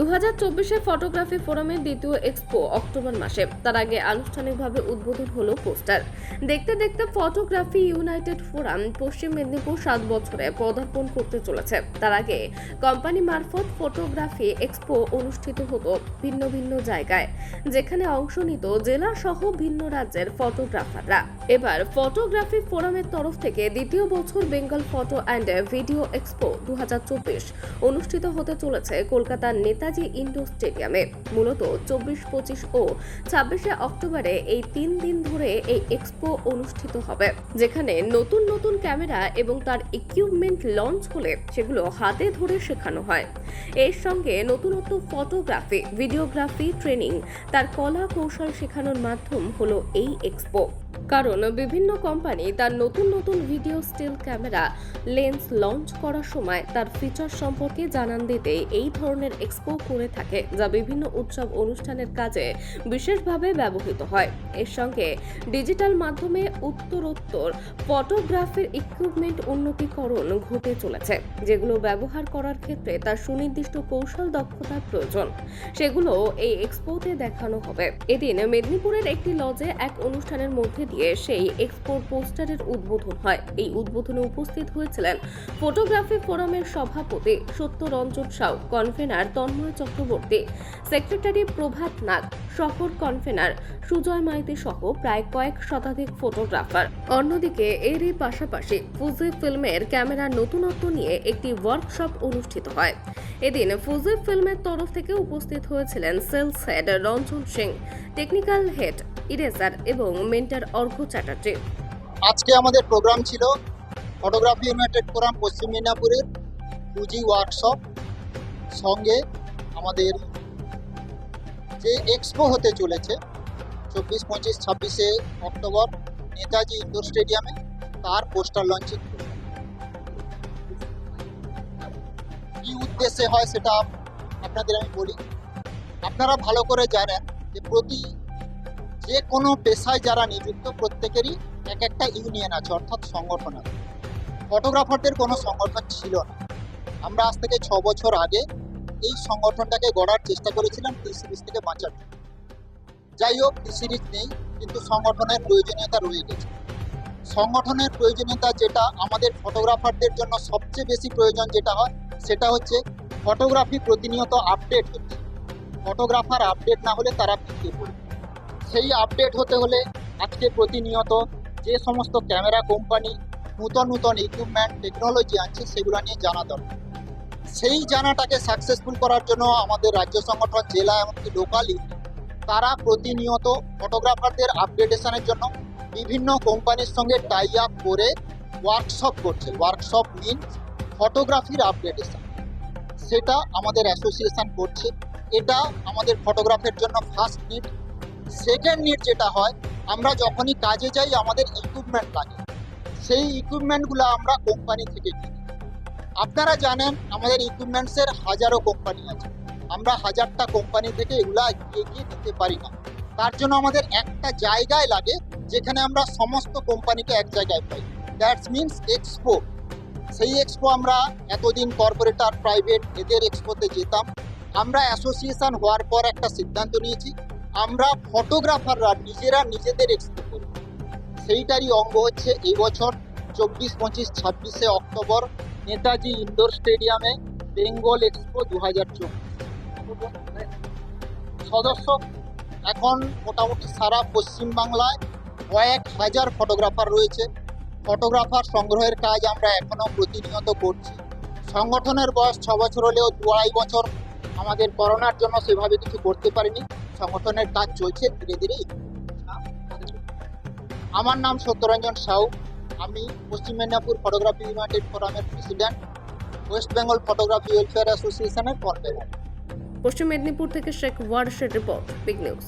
দু হাজার চব্বিশে ফটোগ্রাফি ফোরামের দ্বিতীয় এক্সপো অক্টোবর মাসে। তার আগে আনুষ্ঠানিকভাবে উদ্বোধন হলো পোস্টার। দেখতে দেখতে ফটোগ্রাফি ইউনাইটেড ফোরাম পশ্চিম মেদিনীপুর সাত বছরে পদার্পণ করতে চলেছে। তার আগে কোম্পানি মারফত ফটোগ্রাফি এক্সপো অনুষ্ঠিত হতো ভিন্ন ভিন্ন জায়গায়, যেখানে অংশ নিত জেলা সহ ভিন্ন রাজ্যের ফটোগ্রাফাররা। এবার ফটোগ্রাফি ফোরামের তরফ থেকে দ্বিতীয় বছর Bengal photo and video expo দু হাজার চব্বিশ অনুষ্ঠিত হতে চলেছে কলকাতার নেতাজি ইন্ডোর স্টেডিয়ামে মূলত চব্বিশ, পঁচিশ ও ছাব্বিশে অক্টোবরে এই তিন দিন ধরে এই এক্সপো অনুষ্ঠিত হবে, যেখানে নতুন নতুন ক্যামেরা এবং তার ইকুইপমেন্ট লঞ্চ হলে সেগুলো হাতে ধরে শেখানো হয়। এর সঙ্গে নতুনত্ব ফটোগ্রাফি ভিডিওগ্রাফি ট্রেনিং তার কলা কৌশল শেখানোর মাধ্যম হলো এই এক্সপো কারণ বিভিন্ন কোম্পানি তার নতুন নতুন video still camera lens launch করার সময় তার ফিচার সম্পর্কে জানান দিতে এই ধরনের এক্সপো করে থাকে, যা বিভিন্ন উৎসব অনুষ্ঠানের কাজে বিশেষভাবে ব্যবহৃত হয়। এর সঙ্গে ডিজিটাল মাধ্যমে উত্তরোত্তর ফটোগ্রাফির ইকুইপমেন্ট উন্নতিকরণ ঘটে চলেছে, যেগুলো ব্যবহার করার ক্ষেত্রে তার সুনির্দিষ্ট কৌশল দক্ষতার প্রয়োজন। সেগুলো এই এক্সপোতে দেখানো হবে। এদিন মেদিনীপুরের একটি লজে এক অনুষ্ঠানের মধ্যে দিয়ে সেই এক্সপোর পোস্টারের উদ্বোধন হয়। এই উদ্বোধনে উপস্থিত হয়েছিলেন ফটোগ্রাফি ফোরামের সভাপতি সত্যরঞ্জন সাউ কনভেনার তন্ময় চক্রবর্তী সেক্রেটারি প্রভাত নাগ, শহর কনভেনার সুজয় মাইতি সহ প্রায় কয়েক শতাধিক ফটোগ্রাফার অন্যদিকে এরই পাশাপাশি ফুজি ফিল্মের ক্যামেরার নতুনত্ব নিয়ে একটি ওয়ার্কশপ অনুষ্ঠিত হয়। এদিন ফুজি ফিল্মের তরফ থেকে উপস্থিত হয়েছিলেন sales head Ranjan Singh technical head eraser এবং মেন্টার অর্ঘ্য চ্যাটার্জি। আজকে আমাদের প্রোগ্রাম ছিল ফটোগ্রাফি ইউনাইটেড ফোরাম পশ্চিম মেদিনীপুরের পুঁজি ওয়ার্কশপ সঙ্গে আমাদের যে এক্সপো হতে চলেছে চব্বিশ, পঁচিশ, ছাব্বিশে অক্টোবর নেতাজি ইন্ডোর স্টেডিয়ামে, তার পোস্টার লঞ্চিং কি উদ্দেশ্যে হয় সেটা আপনাদের আমি বলি। আপনারা ভালো করে জানেন যে প্রতি যে কোনো পেশায় যারা নিযুক্ত, প্রত্যেকেরই এক একটা ইউনিয়ন আছে, অর্থাৎ সংগঠন আছে। ফটোগ্রাফারদের কোনো সংগঠন ছিল না। আমরা আজ থেকে ছ বছর আগে এই সংগঠনটাকে গড়ার চেষ্টা করেছিলাম টি সিরিজ থেকে বাঁচার জন্য। যাই হোক, টি সিরিজ নেই, কিন্তু সংগঠনের প্রয়োজনীয়তা রয়ে গেছে। সংগঠনের প্রয়োজনীয়তা যেটা, আমাদের ফটোগ্রাফারদের জন্য সবচেয়ে বেশি প্রয়োজন যেটা হয়, সেটা হচ্ছে ফটোগ্রাফি প্রতিনিয়ত আপডেট হচ্ছে। ফটোগ্রাফার আপডেট না হলে তারা পিছিয়ে পড়বে। সেই আপডেট হতে হলে আজকে প্রতিনিয়ত যে সমস্ত ক্যামেরা কোম্পানি নূতন নূতন ইকুইপমেন্ট টেকনোলজি আনছে, সেগুলো নিয়ে জানা দরকার। সেই জানাটাকে সাকসেসফুল করার জন্য আমাদের রাজ্য সংগঠন, জেলা এমনকি লোকাল তারা প্রতিনিয়ত ফটোগ্রাফারদের আপডেটেশনের জন্য বিভিন্ন কোম্পানির সঙ্গে টাই আপ করে ওয়ার্কশপ করছে। ওয়ার্কশপ মিনস ফটোগ্রাফির আপডেটেশন সেটা আমাদের অ্যাসোসিয়েশন করছে। এটা আমাদের ফটোগ্রাফের জন্য ফার্স্ট নিড সেকেন্ড নিড যেটা হয়, আমরা যখনই কাজে যাই, আমাদের ইকুইপমেন্ট লাগে। সেই ইকুইপমেন্টগুলো আমরা কোম্পানি থেকে কিনি। আপনারা জানেন, আমাদের ইকুইপমেন্টসের হাজারো কোম্পানি আছে। আমরা হাজারটা কোম্পানি থেকে এগুলা এগিয়ে গিয়ে দিতে পারি না। তার জন্য আমাদের একটা জায়গায় লাগে, যেখানে আমরা সমস্ত কোম্পানিকে এক জায়গায় পাই। দ্যাটস মিনস এক্সপো সেই এক্সপো আমরা এতদিন কর্পোরেটার প্রাইভেট এদের এক্সপোতে যেতাম। আমরা অ্যাসোসিয়েশন হওয়ার পর একটা সিদ্ধান্ত নিয়েছি আমরা ফটোগ্রাফাররা নিজেরা নিজেদের এক্সপো করি। সেইটারই অঙ্গ হচ্ছে এই বছর চব্বিশ, পঁচিশ, ছাব্বিশে অক্টোবর নেতাজি ইন্ডোর স্টেডিয়ামে বেঙ্গল এক্সপো দু হাজার সদস্য, এখন মোটামুটি সারা পশ্চিমবাংলায় কয়েক হাজার ফটোগ্রাফার রয়েছে। ফটোগ্রাফার সংগ্রহের কাজ আমরা এখনও প্রতিনিয়ত করছি। সংগঠনের বয়স ছ বছর হলেও দু আড়াই বছর আমাদের করোনার জন্য সেভাবে কিছু করতে পারিনি। সংগঠনের কাজ চলছে, ধীরে ধীরে আমার নাম সত্যরঞ্জন সাউ। আমি পশ্চিম মেদিনীপুর ফটোগ্রাফি ইউনাইটেড ফোরামের president. West Bengal photography welfare অ্যাসোসিয়েশনের কর্মী পশ্চিম মেদিনীপুর থেকে শেখ ওয়ার্ডশের রিপোর্ট, বিগ নিউজ।